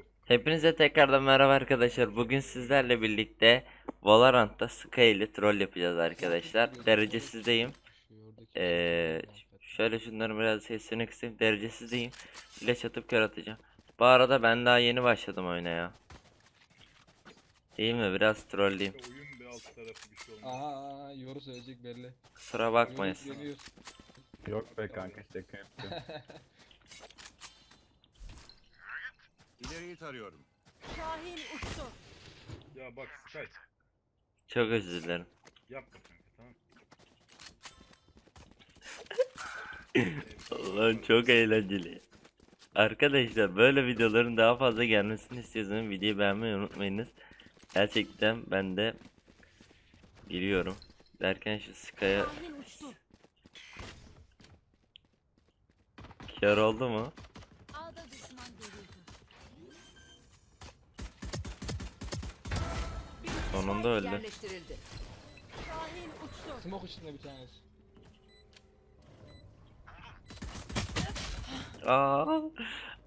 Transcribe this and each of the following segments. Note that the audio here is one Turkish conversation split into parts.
Yok. Hepinize tekrardan merhaba arkadaşlar. Bugün sizlerle birlikte Valorant'ta Sky ile troll yapacağız arkadaşlar. Derecesizdeyim. Ee, şöyle şunların biraz sesini kısayım. Derecesizdeyim. Flash atıp kör atacağım. Bu arada ben daha yeni başladım oyuna ya. Değil mi? Biraz trolleyim. İşte oyun bir alt tarafı bir şey olmaz. Aha, yoru söyleyecek belli. Kusura bakmayın. Yok be kanka şaka yaptım. İleriyi tarıyorum. Şahin uçtu. Ya bak Sky Çok özür dilerim. yapma kanka tamam. Lan çok eğlenceli. Arkadaşlar böyle videoların daha fazla gelmesini istiyorsanız videoyu beğenmeyi unutmayınız. Gerçekten ben de giriyorum. Derken şu Sky'a Şahin uçtu. kör oldu mu? Sonunda öldü. Yerleştirildi. Şahin uçtu. Smoke içinde bir tanesi. Aa,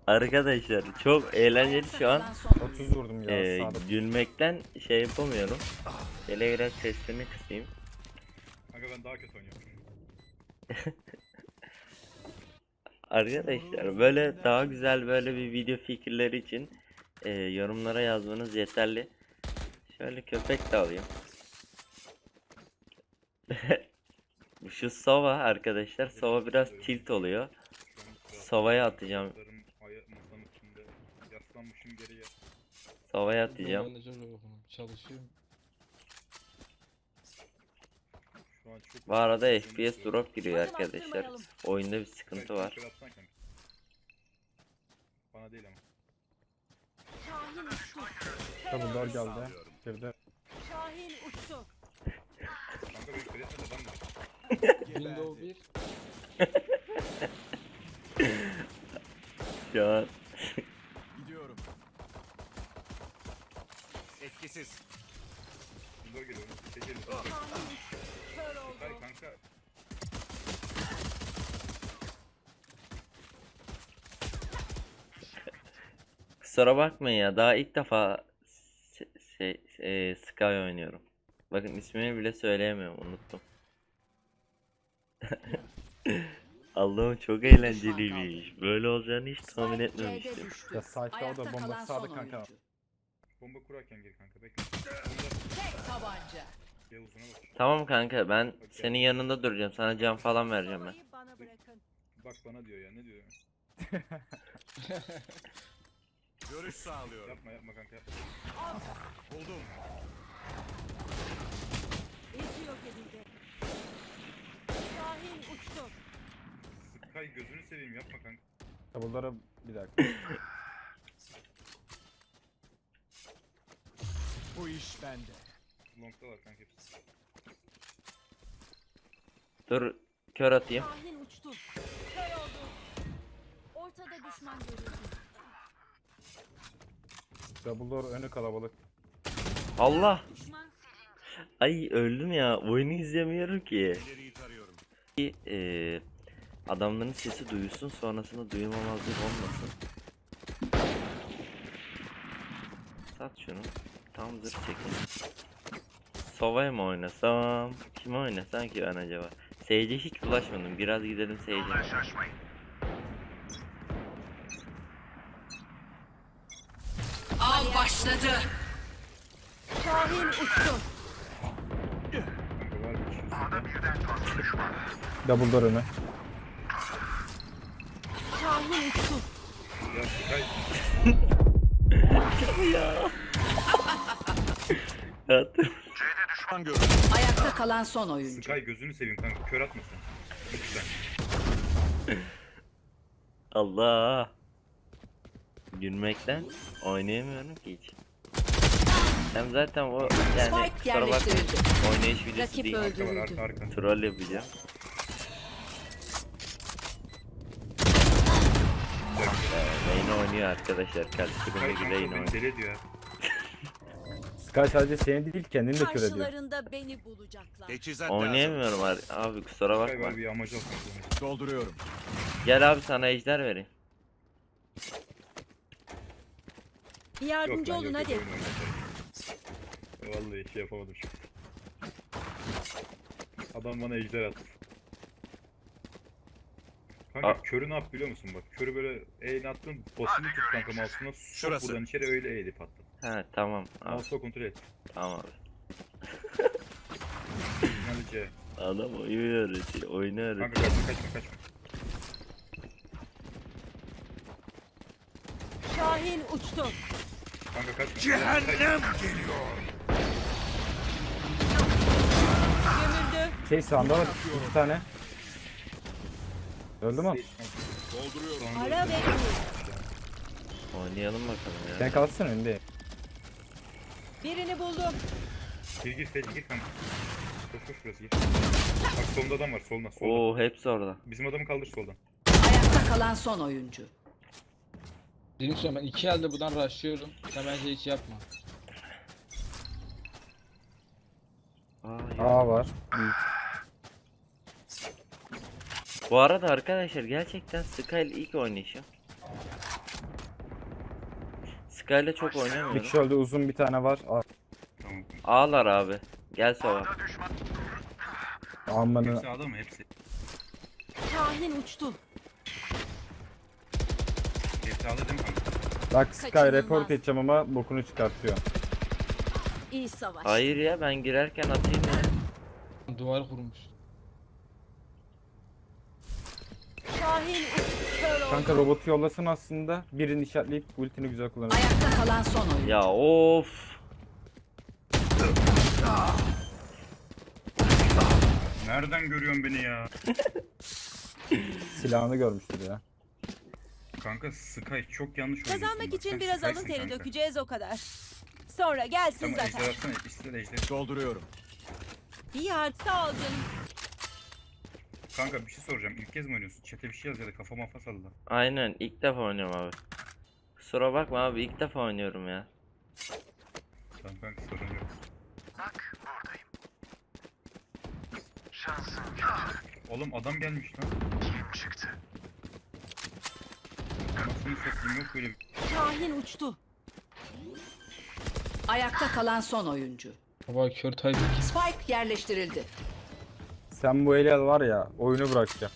arkadaşlar çok eğlenceli şu an. Kalan son 30 vurdum ya Ee, gülmekten şey yapamıyorum. Şöyle biraz sesini kısayım. Kanka ben daha kötü oynuyorum. Arkadaşlar böyle daha güzel böyle bir video fikirleri için e, yorumlara yazmanız yeterli. Şöyle köpek de alayım. Şu Sova arkadaşlar Sova biraz tilt oluyor. Sova'ya atacağım. ayaklarım aya- masanın üstünde yaslanmışım geriye. Sova'ya atacağım. Ben de çok yokum. Çalışıyorum. Şu an çok Bu arada FPS drop giriyor arkadaşlar. Oyunda bir sıkıntı var. Bana değil ama. Double'lar geldi. Girdi. Şahin uçtu. Kanka benim kredisine de ben var. Windows 1. Şu an Gidiyorum. Etkisiz. Bunlar geliyor. Geliyor. Şahin uçtu. Kör oldu. kanka. kusura bakmayın ya daha ilk defa se- e, Sky oynuyorum. Bakın ismini bile söyleyemiyorum unuttum. Allah'ım çok eğlenceliymiş. Böyle olacağını hiç tahmin etmemiştim. Ya Ayakta orada bomba sağda kanka. Bomba kurarken gir kanka bekle. Tek tabanca. gel uzuna bak. Tamam kanka ben senin yanında duracağım. Sana can falan vereceğim ben. Sovayı bana bırakın. Bak bana diyor ya ne diyor ya. Görüş sağlıyorum. Yapma yapma kanka. Buldum. Yok edildi. Şahin uçtu. Sky gözünü seveyim yapma kanka. Double'lara bir dakika. Bu iş bende. Long'da var kanka hepsi. Dur kör atayım. Şahin uçtu. Kör oldu. Ortada düşman görüldü. Double'lar önü kalabalık. Allah! Ay öldüm ya. Oyunu izlemiyorum ki. Ki, e, adamların sesi duyulsun sonrasında duyulmamazlık olmasın. Sat şunu. Tam zırh çekin. Sova'ya mı oynasam? Kime oynasam ki ben acaba? Sage'e hiç bulaşmadım. Biraz gidelim Sage'e. Av başladı. Şahin uçtu. Şey. Double'lar önü. Şahin uçtu. Ya Sky Attım. Düşman görüldü. Ayakta kalan son oyuncu. Sky gözünü seveyim kanka kör atmasın. Lütfen. Allah. Gülmekten oynayamıyorum ki hiç. Hem zaten o yani Spike kusura bakma yerleştirildi. oynayış videosu Rakip değil. öldü. Arka var arka arka. Troll yapacağım. Ee, Lane oynuyor arkadaşlar. Karşılığındaki kanka Lane beni oynuyor. deli ediyor ya. Sky sadece seni değil kendini de kör ediyor. Karşılarında beni bulacaklar. Teçhizat lazım. Oynayamıyorum abi, abi kusura Sky bakma. var bir amacı olsun. Dolduruyorum. Gel abi sana ejder vereyim. Bir Yok yardımcı olun yok, yok, hadi. oynatalım. Vallahi şey yapamadım şu. Adam bana ejder attı. Kanka Aa. körü ne yap biliyor musun bak? Körü böyle eğne attın, basını tut kanka mouse'una, sok Şurası. buradan içeri öyle eğilip attın. Ha tamam abi. Mouse'la kontrol et. Tamam abi. Hadi C. Adam oyunu öğretiyor. Oyunu öğretiyor. Kanka kaçma kaçma kaçma. Şahin uçtu. Kanka kaçma. Cehennem geliyor. Gömüldü. Şey sağında var. iki tane. Öldü mü? Dolduruyorum. Ara vur. Oynayalım bakalım ya. Sen kalsın önünde. Birini buldum. Gir gir Sage gir kanka. Koş koş burası gir. Bak solda adam var solda solda. Oo hepsi orada. Bizim adamı kaldır soldan. Ayakta kalan son oyuncu. Benim söyleyeyim ben iki elde buradan rushlıyorum. Sen bence hiç yapma. Aa. A var. Büyük. Bu arada arkadaşlar gerçekten Sky ile ilk oynayışım. Sky ile çok Bir oynamıyorum. öldü uzun bir tane var. A-. Ağlar abi. Gel sova. Hepsi adam mı hepsi? Şahin uçtu. Aldı değil mi kanka? Bak Sky Kaçınılmaz. report edeceğim ama bokunu çıkartıyor. İyi savaş. Hayır ya ben girerken atayım ya. Duvar kurmuş. Şahin. Kör oldu. Kanka robotu yollasın aslında. Birini işaretleyip ultini güzel kullanır. Ayakta kalan son oyuncu. Ya of. Nereden görüyorsun beni ya? Silahını görmüştür ya. Kanka Sky çok yanlış oynuyorsun. Kazanmak bak. için Sen biraz alın teri kanka. dökeceğiz o kadar. Sonra gelsin Tamam zaten. ejder atsana. De ejder. Dolduruyorum. İyi hadi sağ ol canım. Kanka bir şey soracağım. İlk kez mi oynuyorsun? Çete bir şey yaz ya da kafa mafa salla. Aynen ilk defa oynuyorum abi. Kusura bakma abi ilk defa oynuyorum ya. Tamam kanka sorun yok. Oğlum adam gelmiş lan. Kim çıktı? Anasını satayım yok böyle bir... Şahin uçtu. Ayakta kalan son oyuncu. Baba kör taydı. Spike yerleştirildi. Sen bu al var ya oyunu bırakacağım.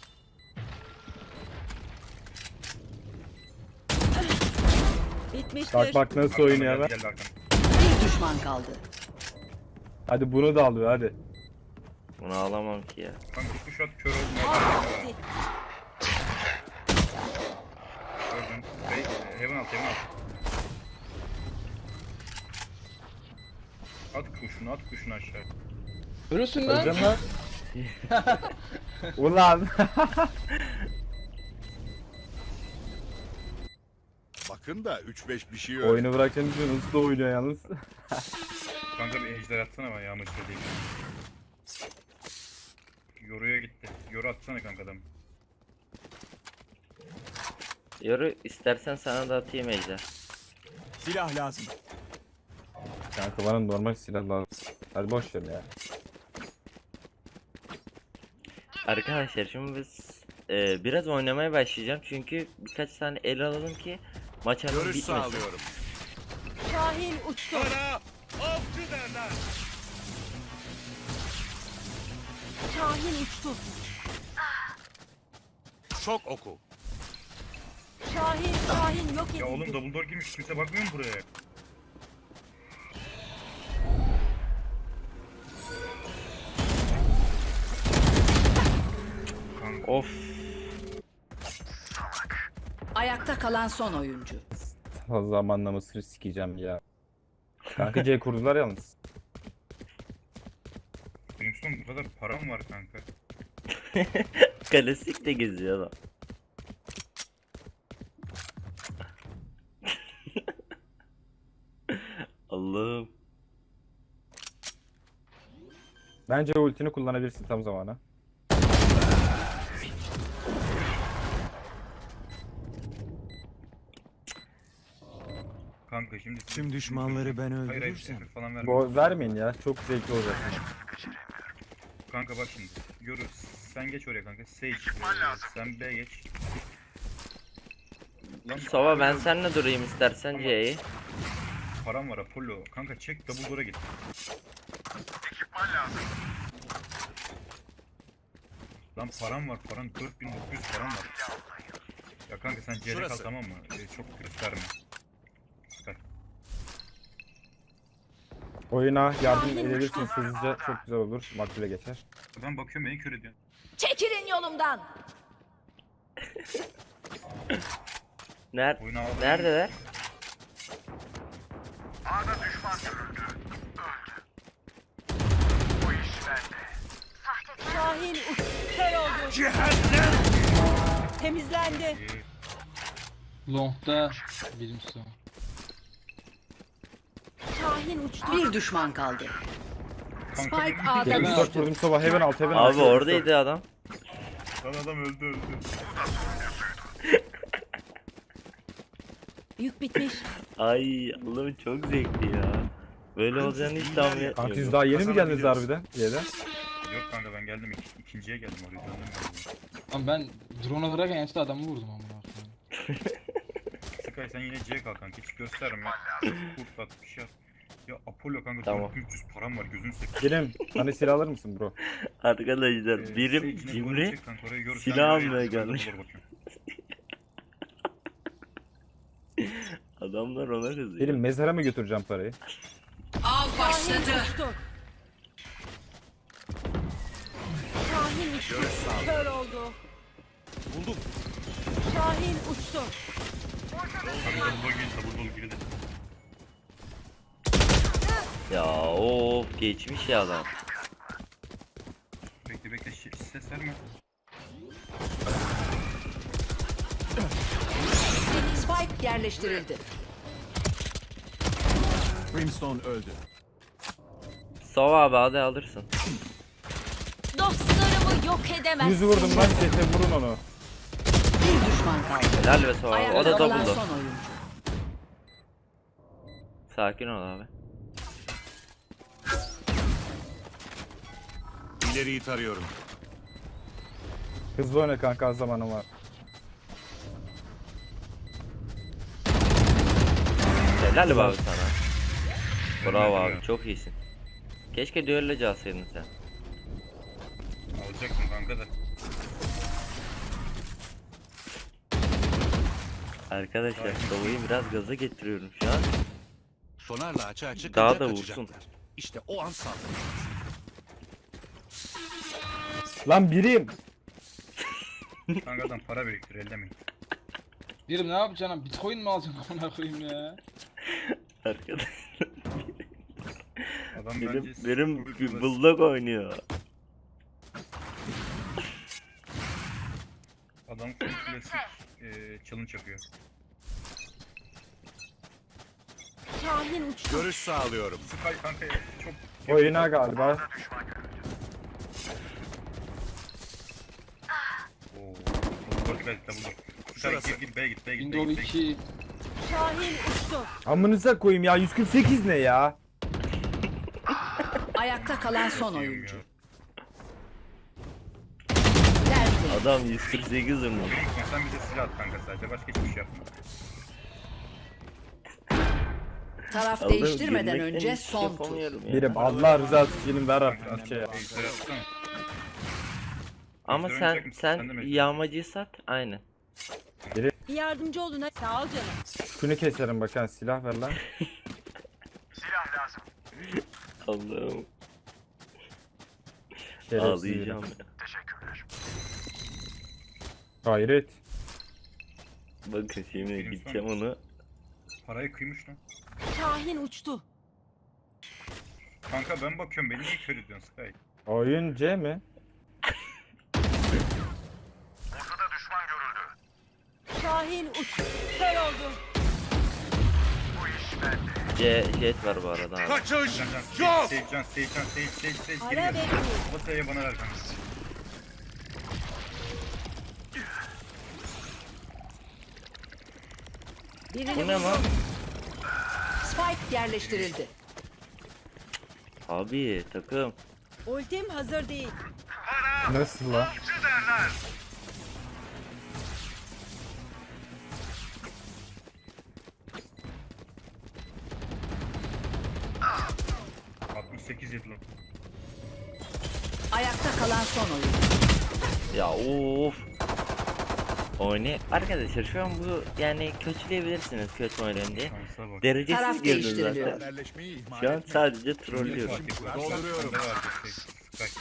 Bitmiştir. Bak bak nasıl oynuyor geldi arkana. Bir düşman kaldı. Hadi bunu da alıyor hadi. Bunu alamam ki ya. Kanka şu at kör oldu. Aa, heaven alt heaven alt. At kuşunu at kuşunu aşağı. Ölürsün lan. Öleceğim lan. Ulan. Bakın da 3-5 bir şey öğren. oyunu bırakacağım için hızlı oynuyor yalnız. Kanka bir ejder atsana bana yağmur değil. Yoruya gitti. Yoru atsana kanka adam. Yoru istersen sana da atayım ejder. Silah lazım. Kanka bana normal silah lazım. Hadi boş ver ya. Arkadaşlar şimdi biz e, biraz oynamaya başlayacağım çünkü birkaç tane el alalım ki maç hemen Görüş bitmesin. sağlıyorum. Şahin uçtu. Bana avcı derler. Şahin uçtu. Şok oku. Şahin, Şahin yok edildi. Ya oğlum double door girmiş kimse bakmıyor mu buraya? Kanka Of. Ayakta kalan son oyuncu. Fazla zamanla mısır sikeceğim ya. Kanka C kurdular yalnız. Brimstone bu kadar param var kanka. Klasik de geziyor adam. Allah'ım. Bence ultini kullanabilirsin tam zamanı. Kanka şimdi Tüm düşmanları ben Hayır hayır öldürürsem. falan verme. Bu vermeyin ya. Çok zevkli olacak. Kanka bak şimdi. Yoru sen geç oraya kanka. Sage. sen B geç. Lan Sova ben seninle durayım istersen C'yi. Param var Apollo. Kanka çek double door'a git. Lan param var param 4900 param var. Ya kanka sen CR kal tamam mı? Ee, çok gösterme. Süper. Oyuna yardım edebilirsiniz hızlıca çok güzel olur. Makbule geçer. Ben bakıyorum beni kör ediyor. Çekilin yolumdan. Ner Oyunu aldım. Neredeler? Şahin uç. Kör oldu. Cehennem! Temizlendi. Long'da birim son. Şahin uçtu. Bir düşman kaldı. Spike A'da Heaven 74 düştü. vurdum soba heaven alt heaven alt. Abi oradaydı adam. Lan adam öldü öldü. Yük bitmiş. Ay Allah'ım çok zevkli ya. Böyle olacağını hiç tahmin Kanka siz etmiyordum. daha yeni mi geldiniz Kazanabiliyoruz. harbiden? Y'den. Yok kanka ben geldim ik- ikinciye geldim oraya döndüm ben. Ama ben drone'a vurarken en son adamı vurdum amına koyayım. Sky sen yine C kal kanka hiç gösterme. Kurt at bir şey at. Ya Apollo kanka Tamam. 4300 param var gözünü seveyim. Girim. Bana silah alır mısın bro? Arkadaşlar Ee, birim şey, cimri çek kanka, silah oraya almaya yetişir, ben de gelmiş. doğru bakıyorum. Adamlar ona kızıyor. Benim mezara mı götüreceğim parayı? Av başladı. Şahin uçtu. Kör oldu. Buldum. Şahin uçtu. Girdi girdi. Ya of geçmiş ya adam. Bekle bekle şi- ses verme. Spike yerleştirildi. Brimstone öldü. Sova abi hadi alırsın. Dostlarımı yok edemezsin. Yüzü vurdum lan sete vurun onu. Bir düşman kaldı. Helal be Sova. Ayakta O da kalan double'du. son oyuncu. Sakin ol abi. İleriyi tarıyorum. Hızlı oyna kanka az zamanım var. Helal be abi sana. Bravo abi ya. çok iyisin. Keşke düellocu alsaydın sen. Alacaktım kanka da. Arkadaşlar Sova'yı biraz gaza getiriyorum şu an. Sonarla açığa çıkınca Daha da vursun. İşte o an saldırı. Lan birim. Kankadan para biriktir ellemeyin. Birim ne yapacaksın? Bitcoin mi alacaksın amına koyayım ya? Arkadaşlar Adam benim, bence benim plus. bulldog oynuyor. Adam klasik eee challenge yapıyor. Şahin uçtu. Görüş sağlıyorum. Sky kanka ya, çok Oyuna galiba. Oo. Double belki door. Sky Şurası. gir gir B'ye git B'ye git B'ye Windows git. B'ye git. 2 Şahin uçtu. Amınıza koyayım ya 148 ne ya? Ayakta kalan son oyuncu. Tertemiz. Adam 148 vurmuş. Sen bize silah at kanka sadece başka hiçbir şey yapma. Taraf Allah'ım, değiştirmeden önce hiç son tur. yapamıyorum ya. Birim Allah rızası için ver artık bir şey ya. atsana. Ama sen? Sen de sen ejder? yağmacıyı sat. Aynen. Bir yardımcı olun. ha. Sağ ol canım. Şunu keserim bak sen silah ver lan. Allah'ım Şerefsiz ağlayacağım ya. Hayret. Bakın şimdi Benim gideceğim onu. Parayı kıymış lan. Şahin uçtu. Kanka ben bakıyorum beni niye kör ediyorsun Sky? Oyun C mi? Şahin uçtu. Kör oldu. C jet var bu arada abi. Kaçış yok. save can save can save save save Ara geri gel. bekliyor. O save'i bana ver kanka. Birini Bu ne lan? Spike yerleştirildi. Abi takım. Ultim hazır değil. Nasıl lan? 8 yedi lan. Ayakta kalan son oyun. Ya of. Oyunu arkadaşlar şu an bu yani kötüleyebilirsiniz kötü oynuyorum diye. Şansa bak. Derecesiz girdim değiştiriliyor. zaten. İhmal Şu an etme. sadece trollüyorum. Fatih Ghost var, Dolduruyorum. şey, Sky.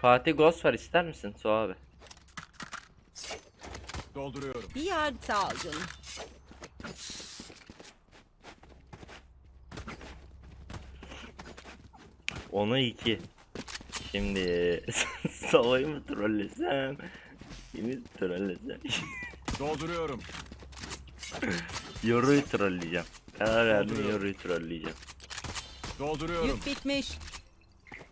Fatih Ghost var ister misin? So abi. Dolduruyorum. Bir yer sağ ol canım. Onu iki. Şimdi Sova'yı mı trollesem? Kimi trollesem? Dolduruyorum. Yoru'yu trolleyeceğim. Karar verdim. Yoru'yu trolleyeceğim. Dolduruyorum. Yük bitmiş.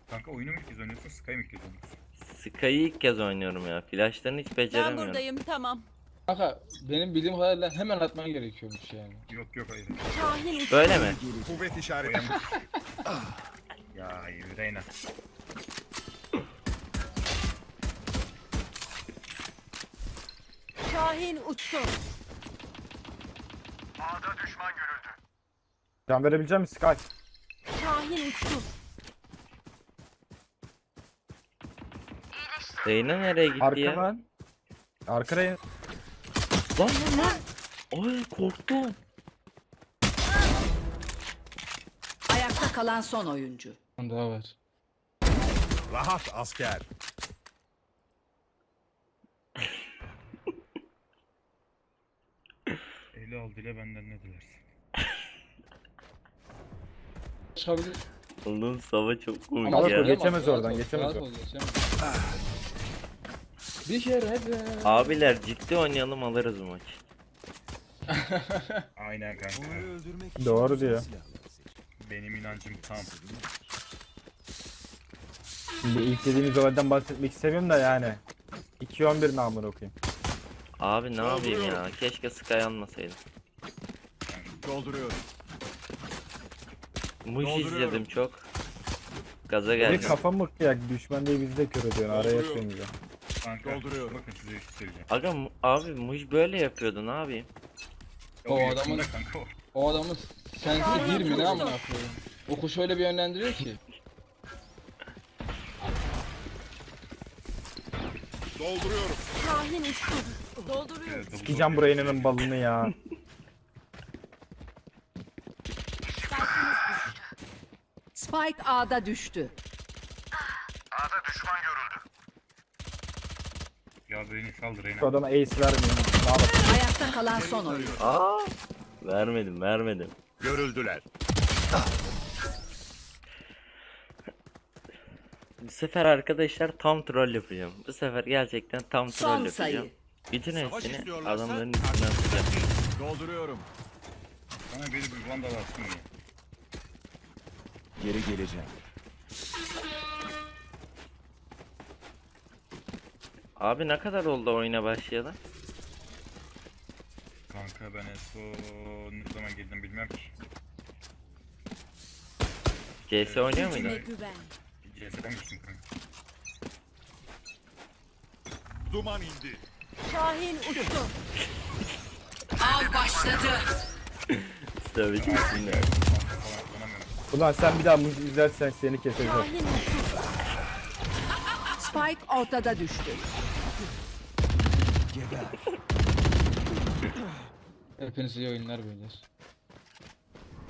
Kanka oyunu mu ilk kez oynuyorsun, Sky mı ilk kez oynuyorsun? Sky'ı ilk kez oynuyorum ya. Flash'larını hiç Ben beceremiyorum. buradayım tamam. Kanka benim bildiğim kadarıyla hemen atman gerekiyormuş yani. Yok yok hayır. Şahin. Böyle mi? Kuvvet işareti. Ya Reyna. Şahin uçtu. Can verebilecek misin Sky? Şahin uçtu. Reyna nereye gitti Arka ya? lan. Arka Reyna. Lan lan lan. Ay korktum. Ayakta kalan son oyuncu. One daha var. Rahat asker. Eli al dile benden ne dilersin. Çıkabilir. Oğlum Sova çok komik Ama ya. Geçemez oradan, geçemez o. Bir kere de. Abiler ciddi oynayalım alırız bu maçı. Aynen kanka. Doğru diyor. Benim inancım tam. Şimdi ilk dediğimiz olaydan bahsetmek istemiyorum da yani. 2-11 namını okuyayım. Abi ne yapayım ya? Keşke Sky almasaydım. Dolduruyorum. Muş Dolduruyorum. izledim çok. Gaza Bir geldim. kafa mı ya düşman diye bizi de kör ediyorsun araya Dolduruyorum. yapıyorsun. Kanka Dolduruyorum. bakın size şey söyleyeceğim. Aga Mu- abi Muş böyle yapıyordu ne yapayım? Ya O yakında adamın- kanka o. O adamın sensi bir mi ne amına koyayım. O kuş öyle bir yönlendiriyor ki. Dolduruyorum. Şahin uçtu. Dolduruyor. Evet, double Sikeceğim buraya inanın balını ya. Spike A'da düştü. Ya beni saldır Reyna. Şu adama ace vermeyin. Ne? Ayakta kalan son oyuncu. Aa! Vermedim vermedim. Görüldüler. Bu sefer arkadaşlar tam troll yapacağım. Bu sefer gerçekten tam troll Son yapacağım. sayı. Bütün hepsini adamların üstüne atacağım. Dolduruyorum. Bana biri bir vandal atsın ya. Geri geleceğim. Abi ne kadar oldu oyuna başlayalı? Kanka ben en son ne zaman girdim bilmem ki. CS oynuyor Gücüne muydun? güven. CS'den kanka. Duman indi. Şahin uçtu. Av başladı. Tabii ki üstünde. Kanka falan kullanamıyorum. Ulan sen bir daha muz izlersen seni keseceğim. Şahin uçtu. Spike ortada düştü. Hepiniz iyi oyunlar beyler.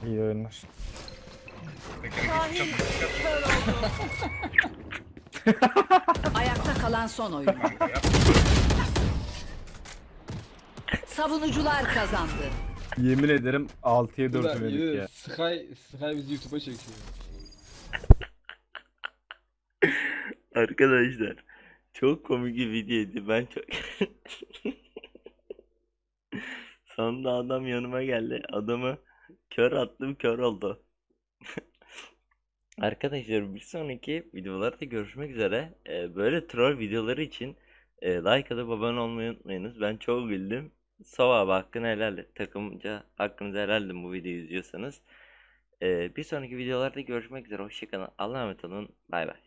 İyi oyunlar. Bekle Şahin bekle çıkart kör oldu. Ayakta kalan son yap. Savunucular kazandı. Yemin ederim 6'ya 4 Ulan verdik ya. Sky, Sky bizi YouTube'a çekiyor. Arkadaşlar çok komik bir videoydu. Ben çok Sonunda adam yanıma geldi. Adamı kör attım kör oldu. Arkadaşlar bir sonraki videolarda görüşmek üzere. Ee, böyle troll videoları için e, like atıp abone olmayı unutmayınız. Ben çok güldüm. Sova abi hakkını helal et. Takımca hakkınızı helal edin bu videoyu izliyorsanız. Ee, bir sonraki videolarda görüşmek üzere. Hoşçakalın. Allah'a emanet olun. Bay bay.